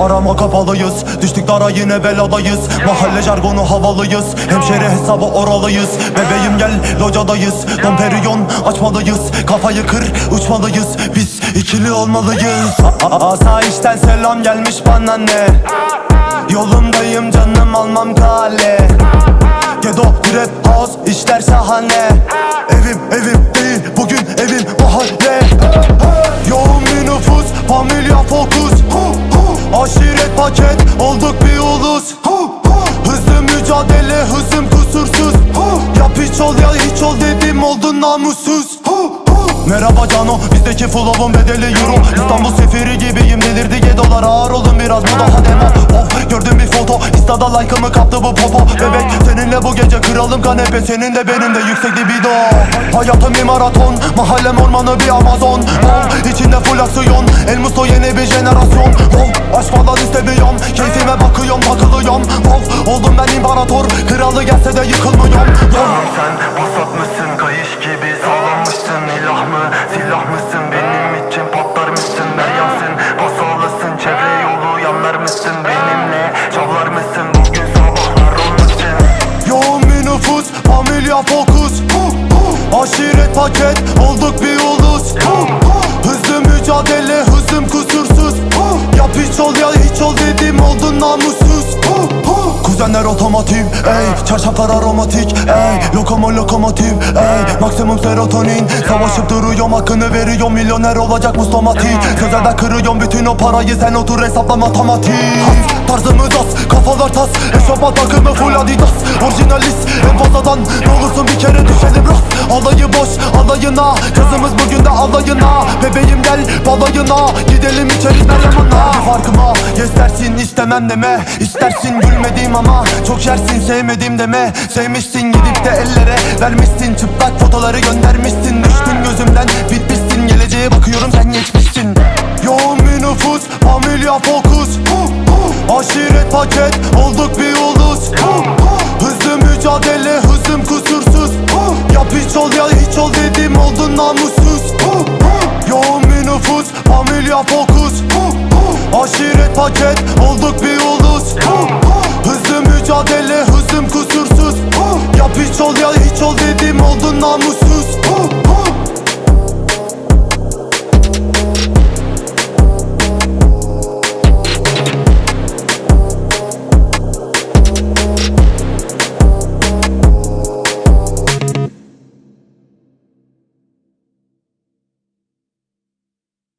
arama kapalıyız Düştük dara yine beladayız. Mahalle jargonu havalıyız Hemşeri hesabı oralıyız. Bebeğim gel locadayız Don Perignon açmalıyız. Kafayı kır uçmalıyız Biz ikili olmalıyız. Asayişten selam gelmiş bana ne? Yolumdayım canım almam kale. Gedo trap house işler şahane. Evim evim değil bugün Paket olduk bir ulus. Hızlı mücadele hızım kusursuz. Yap hiç ol ya hiç ol dedim oldun namussuz. Merhaba Cano bizdeki flow'un bedeli euro. İstanbul seferi gibiyim delirdi gedolar ağır olun biraz bu daha demo Of gördüm bir foto. Insta'da like'ımı kaptı bu popo. Bebek seninle bu gece kralım kanepe. Senin de benim de yüksek libido. Hayatım bir maraton Mahallem ormanı bir amazon. Oh, içinde full aksiyon. El Musto yeni bir jenerasyon. oh, Keyfime bakıyorum takılıyorum oh, Oldum ben imparator. Kralı gelse de yıkılmıyorum. Oh. Sen vasat mısın? Kayış gibi sağlanmışsın. İlah mı silah mısın? Benim için patlar mısın? Meryemsin pasalısın çevre yolu yanlar mısın? Benimle çavlar mısın? Bugün sabahlar olmasın Yoğun bir nüfus, familya fokus. Aşiret paket, olduk bir ulus. Hızlı mücadele, hızım dedim oldun namussuz Kuzenler otomotiv, ey. Çarşaflar aromatik, ey. Lokomo lokomotiv, ey. Maksimum serotonin. Savaşıp duruyorum hakkını veriyorum. Milyoner olacak muslamatik Sözlerden kırıyorum bütün o parayı. Sen otur hesapla matematik Has, tarzımız az, kafalar tas. Eşofman takımı full adidas. Orijinalist, en fazladan. Ne olursun bir kere düşelim rast. Alayı boş, alayına. Kızımız bugün de alayına. Bebeğim gel balayına. Gidelim içeri Meryem'ana Bir farkıma. Yes dersin istemem deme. İstersin gülmediğim ama Çok yersin sevmediğim deme. Sevmişsin gidip de ellere Vermişsin. Çıplak fotoları göndermişsin. Düştün gözümden bitmişsin. Geleceğe bakıyorum sen geçmişsin. Yoğun bir nüfus Familya fokus. Aşiret paket Olduk bir ulus. Hızlı mücadele Hızım kusursuz. Yap hiç ol ya hiç ol dedim oldun namussuz. Yoğun bir nüfus Familya fokus. Aşiret paket Olduk bir mücadele Hızım kusursuz. Yap hiç ol ya hiç ol dedim oldun namussuz